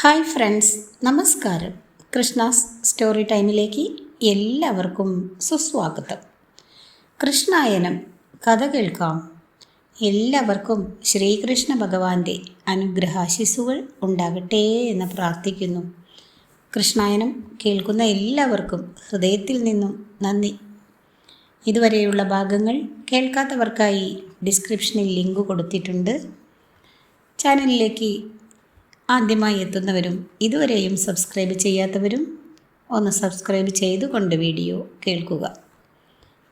Hi friends നമസ്കാരം. Krishna's story ടൈമിലേക്ക് എല്ലാവർക്കും സുസ്വാഗതം. കൃഷ്ണായനം കഥ കേൾക്കാം. എല്ലാവർക്കും ശ്രീകൃഷ്ണ ഭഗവാന്റെ അനുഗ്രഹാശിസുകൾ ഉണ്ടാകട്ടെ എന്ന് പ്രാർത്ഥിക്കുന്നു. കൃഷ്ണായനം കേൾക്കുന്ന എല്ലാവർക്കും ഹൃദയത്തിൽ നിന്നും നന്ദി. ഇതുവരെയുള്ള ഭാഗങ്ങൾ കേൾക്കാത്തവർക്കായി ഡിസ്ക്രിപ്ഷനിൽ ലിങ്ക് കൊടുത്തിട്ടുണ്ട്. ചാനലിലേക്ക് ആദ്യമായി എത്തുന്നവരും ഇതുവരെയും സബ്സ്ക്രൈബ് ചെയ്യാത്തവരും ഒന്ന് സബ്സ്ക്രൈബ് ചെയ്തുകൊണ്ട് വീഡിയോ കേൾക്കുക.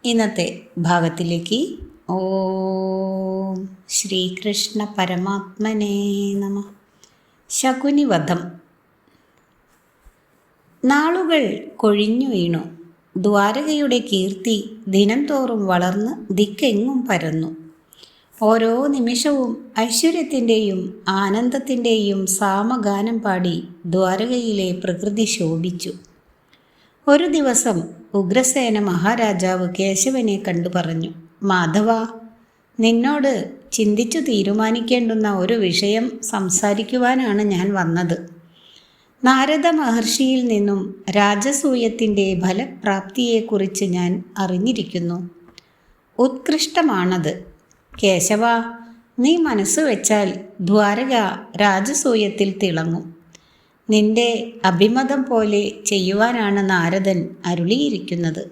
ഇന്നത്തെ ഭാഗത്തിലേക്ക് ഓം ശ്രീകൃഷ്ണ പരമാത്മനേ നമ. ശകുനിവധം. നാളുകൾ കൊഴിഞ്ഞു വീണു. ദ്വാരകയുടെ കീർത്തി ദിനംതോറും വളർന്ന് ദിക്കെങ്ങും പരന്നു. ഓരോ നിമിഷവും ഐശ്വര്യത്തിന്റെയും ആനന്ദത്തിന്റെയും സാമഗാനം പാടി ദ്വാരകയിലെ പ്രകൃതി ശോഭിച്ചു. ഒരു ദിവസം ഉഗ്രസേന മഹാരാജാവ് കേശവനെ കണ്ടു പറഞ്ഞു മാധവ നിന്നോട് ചിന്തിച്ചു തീരുമാനിക്കേണ്ടുന്ന ഒരു വിഷയം സംസാരിക്കുവാനാണ് ഞാൻ വന്നത്. നാരദ മഹർഷിയിൽ നിന്നും രാജസൂയത്തിന്റെ ഫലപ്രാപ്തിയെക്കുറിച്ച് ഞാൻ അറിഞ്ഞിരിക്കുന്നു. ഉത്കൃഷ്ടമാണത്. കേശവ നീ മനസ്സ് വെച്ചാൽ ദ്വാരക രാജസൂയത്തിൽ തിളങ്ങും. നിന്റെ അഭിമതം പോലെ ചെയ്യുവാനാണ് നാരദൻ അരുളിയിരിക്കുന്നത്.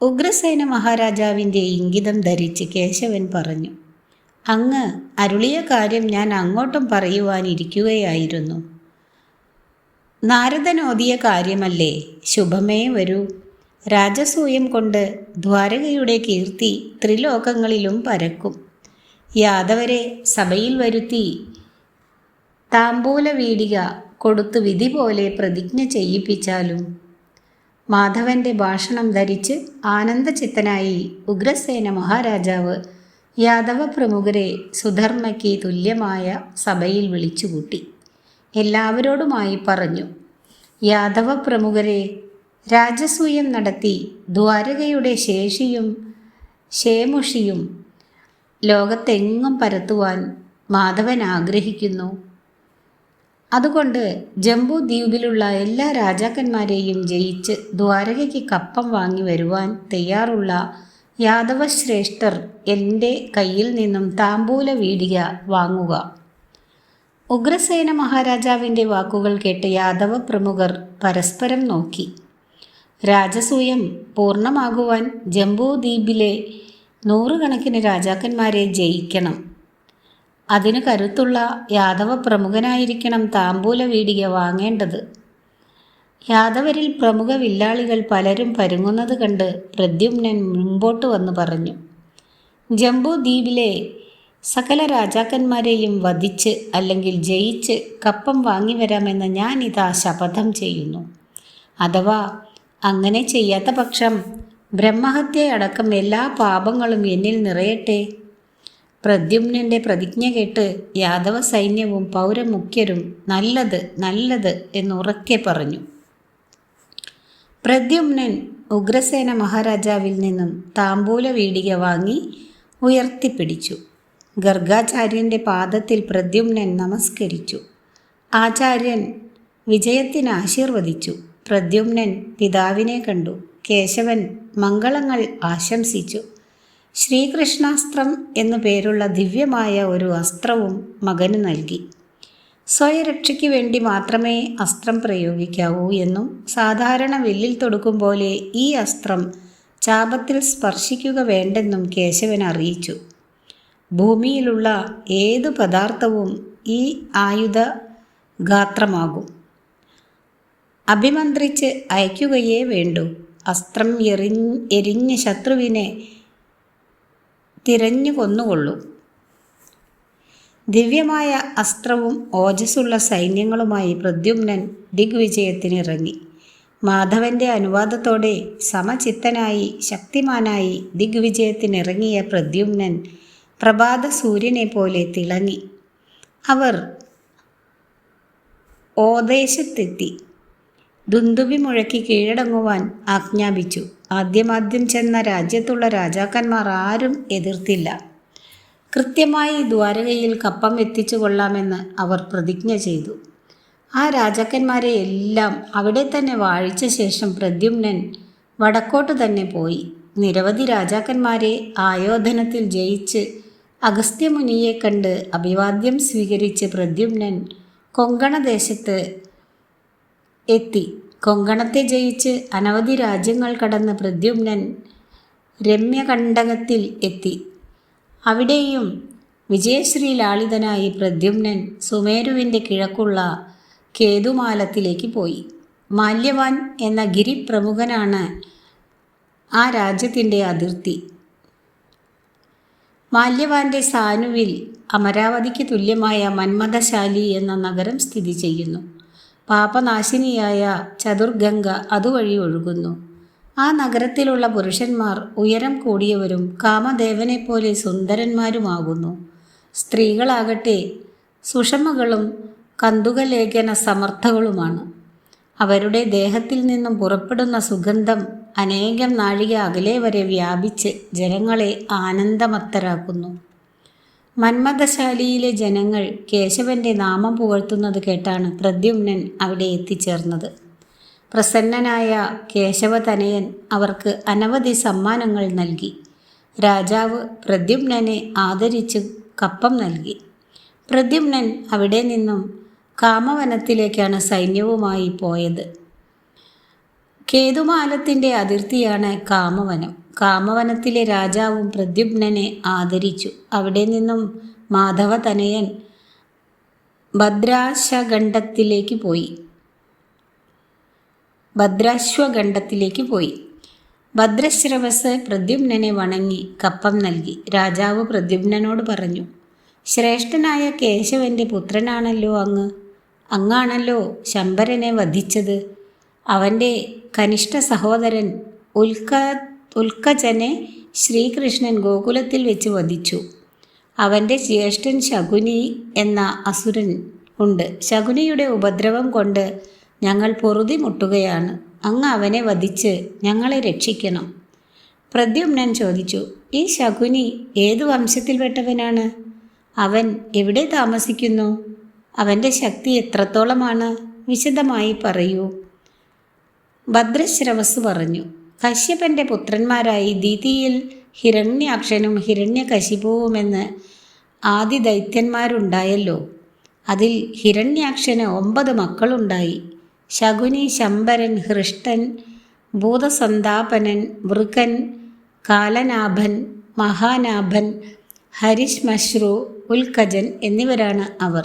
ഉഗ്രസേന മഹാരാജാവിന്റെ ഇംഗിതം ധരിച്ച് കേശവൻ പറഞ്ഞു അങ്ങ് അരുളിയ കാര്യം ഞാൻ അങ്ങോട്ടും പറയുവാനിരിക്കുകയായിരുന്നു. നാരദൻ ഓതിയ കാര്യമല്ലേ? ശുഭമേ വരൂ. രാജസൂയം കൊണ്ട് ദ്വാരകയുടെ കീർത്തി ത്രിലോകങ്ങളിലും പരക്കും. യാദവരെ സഭയിൽ വരുത്തി താമ്പൂല വീടിക കൊടുത്തു വിധി പോലെ പ്രതിജ്ഞ ചെയ്യിപ്പിച്ചാലും മാധവന്റെ ഭാഷണം ധരിച്ച് ആനന്ദചിത്തനായി ഉഗ്രസേന മഹാരാജാവ് യാദവ പ്രമുഖരെ സുധർമ്മയ്ക്ക് തുല്യമായ സഭയിൽ വിളിച്ചുകൂട്ടി. എല്ലാവരോടുമായി പറഞ്ഞു യാദവ പ്രമുഖരെ രാജസൂയം നടത്തി ദ്വാരകയുടെ ശേഷിയും ശേമുഷിയും ലോകത്തെങ്ങും പരത്തുവാൻ മാധവൻ ആഗ്രഹിക്കുന്നു. അതുകൊണ്ട് ജംബു ദ്വീപിലുള്ള എല്ലാ രാജാക്കന്മാരെയും ജയിച്ച് ദ്വാരകയ്ക്ക് കപ്പം വാങ്ങി വരുവാൻ തയ്യാറുള്ള യാദവശ്രേഷ്ഠർ എന്റെ കയ്യിൽ നിന്നും താമ്പൂല വീടിക വാങ്ങുക. ഉഗ്രസേന മഹാരാജാവിന്റെ വാക്കുകൾ കേട്ട് യാദവ പ്രമുഖർ പരസ്പരം നോക്കി. രാജസൂയം പൂർണമാകുവാൻ ജംബൂദ്വീപിലെ നൂറുകണക്കിന് രാജാക്കന്മാരെ ജയിക്കണം. അതിന് കരുത്തുള്ള യാദവ പ്രമുഖനായിരിക്കണം താമ്പൂല വീടിക വാങ്ങേണ്ടത്. യാദവരിൽ പ്രമുഖ വില്ലാളികൾ പലരും പരുങ്ങുന്നത് കണ്ട് പ്രദ്യുമ്നൻ മുമ്പോട്ട് വന്ന് പറഞ്ഞു ജംബൂദ്വീപിലെ സകല രാജാക്കന്മാരെയും വധിച്ച് അല്ലെങ്കിൽ ജയിച്ച് കപ്പം വാങ്ങി വരാമെന്ന് ഞാൻ ഇതാ ശപഥം ചെയ്യുന്നു. അഥവാ അങ്ങനെ ചെയ്യാത്ത പക്ഷം ബ്രഹ്മഹത്യയടക്കം എല്ലാ പാപങ്ങളും എന്നിൽ നിറയട്ടെ. പ്രദ്യുമ്നന്റെ പ്രതിജ്ഞ കേട്ട് യാദവ സൈന്യവും പൗരമുഖ്യരും നല്ലത് നല്ലത് എന്നുറക്കെ പറഞ്ഞു. പ്രദ്യുമ്നൻ ഉഗ്രസേന മഹാരാജാവിൽ നിന്നും താമ്പൂല വീടിക വാങ്ങി ഉയർത്തിപ്പിടിച്ചു. ഗർഗാചാര്യന്റെ പാദത്തിൽ പ്രദ്യുമ്നൻ നമസ്കരിച്ചു. ആചാര്യൻ വിജയത്തിന് ആശീർവദിച്ചു. പ്രദ്യുമ്നൻ പിതാവിനെ കണ്ടു. കേശവൻ മംഗളങ്ങൾ ആശംസിച്ചു. ശ്രീകൃഷ്ണാസ്ത്രം എന്നു പേരുള്ള ദിവ്യമായ ഒരു അസ്ത്രവും മകന് നൽകി. സ്വയരക്ഷയ്ക്ക് വേണ്ടി മാത്രമേ അസ്ത്രം പ്രയോഗിക്കാവൂ എന്നും സാധാരണ വില്ലിൽ തൊടുക്കും പോലെ ഈ അസ്ത്രം ചാപത്തിൽ സ്പർശിക്കുക വേണ്ടെന്നും കേശവൻ അറിയിച്ചു. ഭൂമിയിലുള്ള ഏതു പദാർത്ഥവും ഈ ആയുധ ഗാത്രമാകും അഭിമന്ത്രിച്ച് അയക്കുകയേ വേണ്ടു. അസ്ത്രം എറി എരിഞ്ഞ് ശത്രുവിനെ തിരഞ്ഞു കൊന്നുകൊള്ളൂ. ദിവ്യമായ അസ്ത്രവും ഓജസ്സുള്ള സൈന്യങ്ങളുമായി പ്രദ്യുമ്നൻ ദിഗ്വിജയത്തിനിറങ്ങി. മാധവന്റെ അനുവാദത്തോടെ സമചിത്തനായി ശക്തിമാനായി ദിഗ്വിജയത്തിനിറങ്ങിയ പ്രദ്യുമ്നൻ പ്രഭാത സൂര്യനെ പോലെ തിളങ്ങി. അവർ ഓദേശത്തെത്തി. ദുന്ദുബി മുഴക്കി കീഴടങ്ങുവാൻ ആജ്ഞാപിച്ചു. ആദ്യമാദ്യം ചെന്ന രാജ്യത്തുള്ള രാജാക്കന്മാർ ആരും എതിർത്തില്ല. കൃത്യമായി ദ്വാരകയിൽ കപ്പം എത്തിച്ചു കൊള്ളാമെന്ന് അവർ പ്രതിജ്ഞ ചെയ്തു. ആ രാജാക്കന്മാരെ എല്ലാം അവിടെ തന്നെ വാഴിച്ച ശേഷം പ്രദ്യുമ്നൻ വടക്കോട്ട് തന്നെ പോയി. നിരവധി രാജാക്കന്മാരെ ആയോധനത്തിൽ ജയിച്ച് അഗസ്ത്യമുനിയെ കണ്ട് അഭിവാദ്യം സ്വീകരിച്ച് പ്രദ്യുമ്നൻ കൊങ്കണദേശത്ത് എത്തി. കൊങ്കണത്തെ ജയിച്ച് അനവധി രാജ്യങ്ങൾ കടന്ന് പ്രദ്യുമ്നൻ രമ്യകണ്ടകത്തിൽ എത്തി. അവിടെയും വിജയശ്രീ ലാളിതനായി പ്രദ്യുമ്നൻ സുമേരുവിന്റെ കിഴക്കുള്ള കേതുമാലത്തിലേക്ക് പോയി. മാല്യവാൻ എന്ന ഗിരിപ്രമുഖനാണ് ആ രാജ്യത്തിന്റെ അതിർത്തി. മാല്യവാന്റെ സാനുവിൽ അമരാവതിക്ക് തുല്യമായ മന്മഥശാലി എന്ന നഗരം സ്ഥിതി ചെയ്യുന്നു. പാപനാശിനിയായ ചതുർഗംഗ അതുവഴി ഒഴുകുന്നു. ആ നഗരത്തിലുള്ള പുരുഷന്മാർ ഉയരം കൂടിയവരും കാമദേവനെപ്പോലെ സുന്ദരന്മാരുമാകുന്നു. സ്ത്രീകളാകട്ടെ സുഷമകളും കന്തുകലേഖന സമർത്ഥകളുമാണ്. അവരുടെ ദേഹത്തിൽ നിന്നും പുറപ്പെടുന്ന സുഗന്ധം അനേകം നാഴിക അകലെ വരെ വ്യാപിച്ച് ജനങ്ങളെ ആനന്ദമത്തരാക്കുന്നു. മന്മഥശാലിയിലെ ജനങ്ങൾ കേശവന്റെ നാമം പുകഴ്ത്തുന്നത് കേട്ടാണ് പ്രദ്യുമ്നൻ അവിടെ എത്തിച്ചേർന്നത്. പ്രസന്നനായ കേശവതനയൻ അവർക്ക് അനവധി സമ്മാനങ്ങൾ നൽകി. രാജാവ് പ്രദ്യുമ്നനെ ആദരിച്ച് കപ്പം നൽകി. പ്രദ്യുമ്നൻ അവിടെ നിന്നും കാമവനത്തിലേക്കാണ് സൈന്യവുമായി പോയത്. കേതുമാലത്തിന്റെ അതിർത്തിയാണ് കാമവനം. കാമവനത്തിലെ രാജാവും പ്രദ്യുപ്നെ ആദരിച്ചു. അവിടെ നിന്നും മാധവതനയൻ ഭദ്രാശഖണ്ഡത്തിലേക്ക് പോയി. ഭദ്രാശ്വഖണ്ഡത്തിലേക്ക് പോയി. ഭദ്രശ്രവസ് പ്രദ്യുമ്നനെ വണങ്ങി കപ്പം നൽകി. രാജാവ് പ്രദ്യുപ്നനോട് പറഞ്ഞു ശ്രേഷ്ഠനായ കേശവന്റെ പുത്രനാണല്ലോ അങ്ങ്. അങ്ങാണല്ലോ ശമ്പരനെ വധിച്ചത്. അവന്റെ കനിഷ്ഠ സഹോദരൻ ഉൽക്ക ഉൽക്കജനെ ശ്രീകൃഷ്ണൻ ഗോകുലത്തിൽ വെച്ച് വധിച്ചു. അവന്റെ ജ്യേഷ്ഠൻ ശകുനി എന്ന അസുരൻ ഉണ്ട്. ശകുനിയുടെ ഉപദ്രവം കൊണ്ട് ഞങ്ങൾ പൊറുതി മുട്ടുകയാണ്. അങ്ങ് അവനെ വധിച്ച് ഞങ്ങളെ രക്ഷിക്കണം. പ്രദ്യുമ്നൻ ചോദിച്ചു ഈ ശകുനി ഏതു വംശത്തിൽപ്പെട്ടവനാണ്? അവൻ എവിടെ താമസിക്കുന്നു? അവന്റെ ശക്തി എത്രത്തോളമാണ്? വിശദമായി പറയൂ. ഭദ്രശ്രവസ് പറഞ്ഞു. കശ്യപന്റെ പുത്രന്മാരായി ദീതിയിൽ ഹിരണ്യാക്ഷനും ഹിരണ്യകശിപുവുമെന്ന് ആദി ദൈത്യന്മാരുണ്ടായല്ലോ അതിൽ ഹിരണ്യാക്ഷന് ഒമ്പത് മക്കളുണ്ടായി. ശകുനി ശമ്പരൻ ഹൃഷ്ടൻ ഭൂതസന്താപനൻ വൃകൻ കാലനാഭൻ മഹാനാഭൻ ഹരിശ്മശ്രു ഉൽക്കജൻ എന്നിവരാണ് അവർ.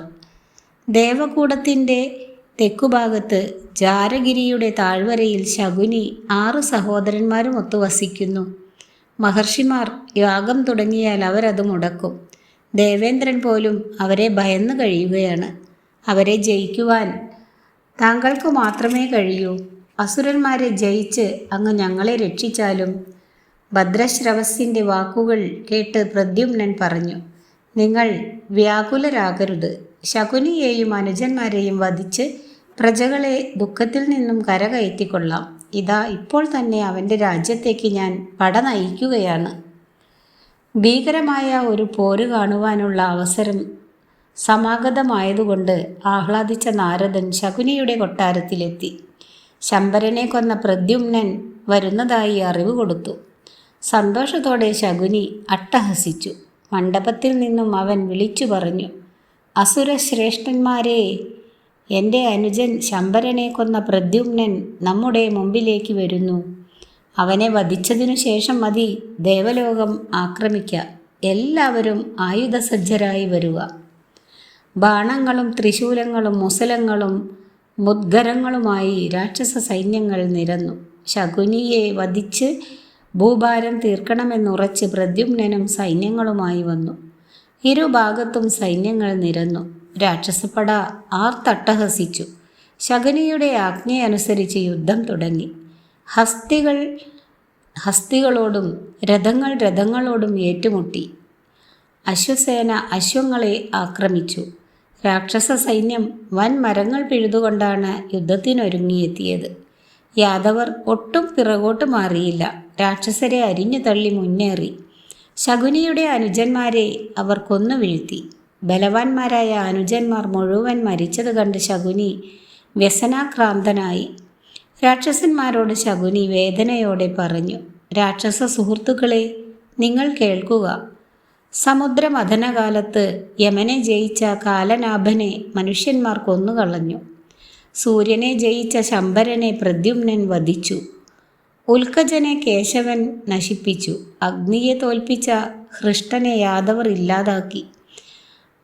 ദേവകൂടത്തിന്റെ തെക്കുഭാഗത്ത് ജാരഗിരിയുടെ താഴ്വരയിൽ ശകുനി ആറ് സഹോദരന്മാരുമൊത്തു വസിക്കുന്നു. മഹർഷിമാർ യാഗം തുടങ്ങിയാൽ അവരത് മുടക്കും. ദേവേന്ദ്രൻ പോലും അവരെ ഭയന്നു കഴിയുകയാണ്. അവരെ ജയിക്കുവാൻ താങ്കൾക്ക് മാത്രമേ കഴിയൂ. അസുരന്മാരെ ജയിച്ച് അങ്ങ് ഞങ്ങളെ രക്ഷിച്ചാലും ഭദ്രശ്രവസിന്റെ വാക്കുകൾ കേട്ട് പ്രദ്യുമ്നൻ പറഞ്ഞു. നിങ്ങൾ വ്യാകുലരാകരുത്. ശകുനിയെയും അനുജന്മാരെയും വധിച്ച് പ്രജകളെ ദുഃഖത്തിൽ നിന്നും കരകയറ്റിക്കൊള്ളാം. ഇതാ ഇപ്പോൾ തന്നെ അവന്റെ രാജ്യത്തേക്ക് ഞാൻ പട നയിക്കുകയാണ്. ഭീകരമായ ഒരു പോര് കാണുവാനുള്ള അവസരം സമാഗതമായതുകൊണ്ട് ആഹ്ലാദിച്ച നാരദൻ ശകുനിയുടെ കൊട്ടാരത്തിലെത്തി. ശമ്പരനെ കൊന്ന പ്രദ്യുമ്നൻ വരുന്നതായി അറിവ് കൊടുത്തു സന്തോഷത്തോടെ ശകുനി അട്ടഹസിച്ചു. മണ്ഡപത്തിൽ നിന്നും അവൻ വിളിച്ചു പറഞ്ഞു അസുരശ്രേഷ്ഠന്മാരെ എന്റെ അനുജൻ ശമ്പരനെ കൊന്ന പ്രദ്യുമ്നൻ നമ്മുടെ മുമ്പിലേക്ക് വരുന്നു. അവനെ വധിച്ചതിനു ശേഷം മതി ദേവലോകം ആക്രമിക്കുക എല്ലാവരും ആയുധസജ്ജരായി വരുക. ബാണങ്ങളും ത്രിശൂലങ്ങളും മുസലങ്ങളും മുദ്ഗരങ്ങളുമായി രാക്ഷസ സൈന്യങ്ങൾ നിരന്നു. ശകുനിയെ വധിച്ച് ഭൂഭാരം തീർക്കണമെന്നുറച്ച് പ്രദ്യുമ്നനും സൈന്യങ്ങളുമായി വന്നു. ഇരുഭാഗത്തും സൈന്യങ്ങൾ നിരന്നു. രാക്ഷസപ്പട ആർത്തട്ടഹസിച്ചു ശകുനിയുടെ ആജ്ഞയനുസരിച്ച് യുദ്ധം തുടങ്ങി. ഹസ്തികൾ ഹസ്തികളോടും രഥങ്ങൾ രഥങ്ങളോടും ഏറ്റുമുട്ടി. അശ്വസേന അശ്വങ്ങളെ ആക്രമിച്ചു. രാക്ഷസ സൈന്യം വൻ മരങ്ങൾ പിഴുതുകൊണ്ടാണ് യുദ്ധത്തിനൊരുങ്ങിയെത്തിയത്. യാദവർ ഒട്ടും പിറകോട്ട് മാറിയില്ല. രാക്ഷസരെ അരിഞ്ഞു തള്ളി മുന്നേറി. ശകുനിയുടെ അനുജന്മാരെ അവർ കൊന്നു വീഴ്ത്തി. ബലവാന്മാരായ അനുജന്മാർ മുഴുവൻ മരിച്ചത് കണ്ട് ശകുനി വ്യസനാക്രാന്തനായി. രാക്ഷസന്മാരോട് ശകുനി വേദനയോടെ പറഞ്ഞു രാക്ഷസ സുഹൃത്തുക്കളെ നിങ്ങൾ കേൾക്കുക. സമുദ്രമഥനകാലത്ത് യമനെ ജയിച്ച കാലനാഭനെ മനുഷ്യന്മാർ കൊന്നുകളഞ്ഞു. സൂര്യനെ ജയിച്ച ശംബരനെ പ്രദ്യുമ്നൻ വധിച്ചു. ഉൽക്കജനെ കേശവൻ നശിപ്പിച്ചു. അഗ്നിയെ തോൽപ്പിച്ച ഹൃഷ്ടനെ യാദവർ ഇല്ലാതാക്കി.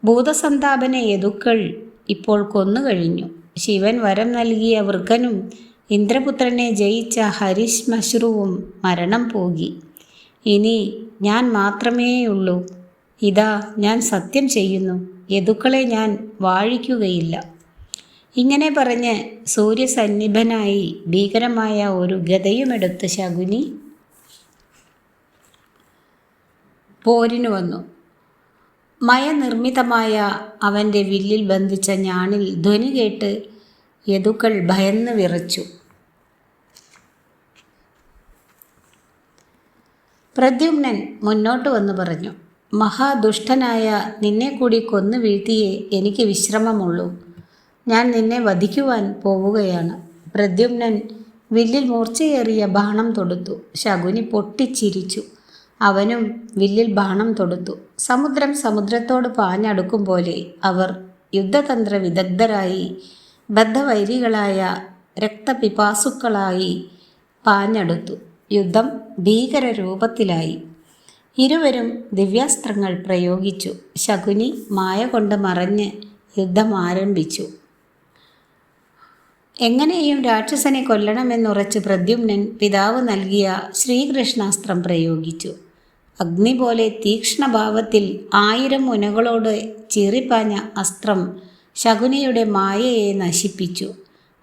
ഭൂതസന്താപനെ യദുക്കൾ ഇപ്പോൾ കൊന്നുകഴിഞ്ഞു ശിവൻ വരം നൽകിയ വൃക്കനും ഇന്ദ്രപുത്രനെ ജയിച്ച ഹരിശ്മശ്രുവും മരണം പോകി. ഇനി ഞാൻ മാത്രമേയുള്ളൂ. ഇതാ ഞാൻ സത്യം ചെയ്യുന്നു. യദുക്കളെ ഞാൻ വാഴിക്കുകയില്ല. ഇങ്ങനെ പറഞ്ഞ് സൂര്യസന്നിഭനായി ഭീകരമായ ഒരു ഗതയുമെടുത്ത് ശകുനി പോരിനു വന്നു. മയനിർമ്മിതമായ അവന്റെ വില്ലിൽ ബന്ധിച്ച ഞാണിൽ ധ്വനി കേട്ട് യദുക്കൾ ഭയന്ന് വിറച്ചു. പ്രദ്യുമ്നൻ മുന്നോട്ട് വന്ന് പറഞ്ഞു മഹാദുഷ്ടനായ നിന്നെ കൂടി കൊന്നു വീഴ്ത്തിയേ എനിക്ക് വിശ്രമമുള്ളൂ. ഞാൻ നിന്നെ വധിക്കുവാൻ പോവുകയാണ്. പ്രദ്യുമ്നൻ വില്ലിൽ മൂർച്ചയേറിയ ബാണം തൊടുത്തു. ശകുനി പൊട്ടിച്ചിരിച്ചു. അവനും വില്ലിൽ ബാണം തൊടുത്തു. സമുദ്രം സമുദ്രത്തോട് പാഞ്ഞടുക്കും പോലെ അവർ യുദ്ധതന്ത്ര വിദഗ്ധരായി ബദ്ധവൈരികളായ രക്തപിപാസുക്കളായി പാഞ്ഞടുത്തു. യുദ്ധം ഭീകര രൂപത്തിലായി ഇരുവരും ദിവ്യാസ്ത്രങ്ങൾ പ്രയോഗിച്ചു. ശകുനി മായ കൊണ്ട് മറഞ്ഞ് യുദ്ധം ആരംഭിച്ചു. എങ്ങനെയും രാക്ഷസനെ കൊല്ലണമെന്നുറച്ച് പ്രദ്യുമ്നൻ പിതാവ് നൽകിയ ശ്രീകൃഷ്ണാസ്ത്രം പ്രയോഗിച്ചു. അഗ്നി പോലെ തീക്ഷ്ണഭാവത്തിൽ ആയിരം മുനകളോട് ചീറിപ്പാഞ്ഞ അസ്ത്രം ശകുനിയുടെ മായയെ നശിപ്പിച്ചു.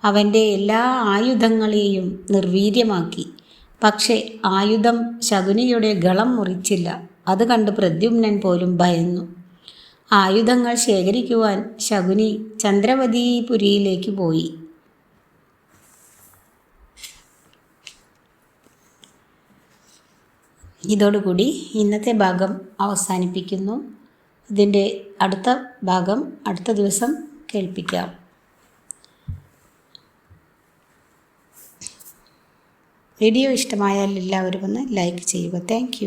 അവന്റെ എല്ലാ ആയുധങ്ങളെയും നിർവീര്യമാക്കി. പക്ഷേ ആയുധം ശകുനിയുടെ ഗളം മുറിച്ചില്ല. അത് കണ്ട് പ്രദ്യുമ്നൻ പോലും ഭയന്നു. ആയുധങ്ങൾ ശേഖരിക്കുവാൻ ശകുനി ചന്ദ്രവതീപുരിയിലേക്ക് പോയി. ഇതോടുകൂടി ഇന്നത്തെ ഭാഗം അവസാനിപ്പിക്കുന്നു. ഇതിന്റെ അടുത്ത ഭാഗം അടുത്ത ദിവസം കേൾപ്പിക്കാം. വീഡിയോ ഇഷ്ടമായാൽ എല്ലാവരും ഒന്ന് ലൈക്ക് ചെയ്യുക. താങ്ക്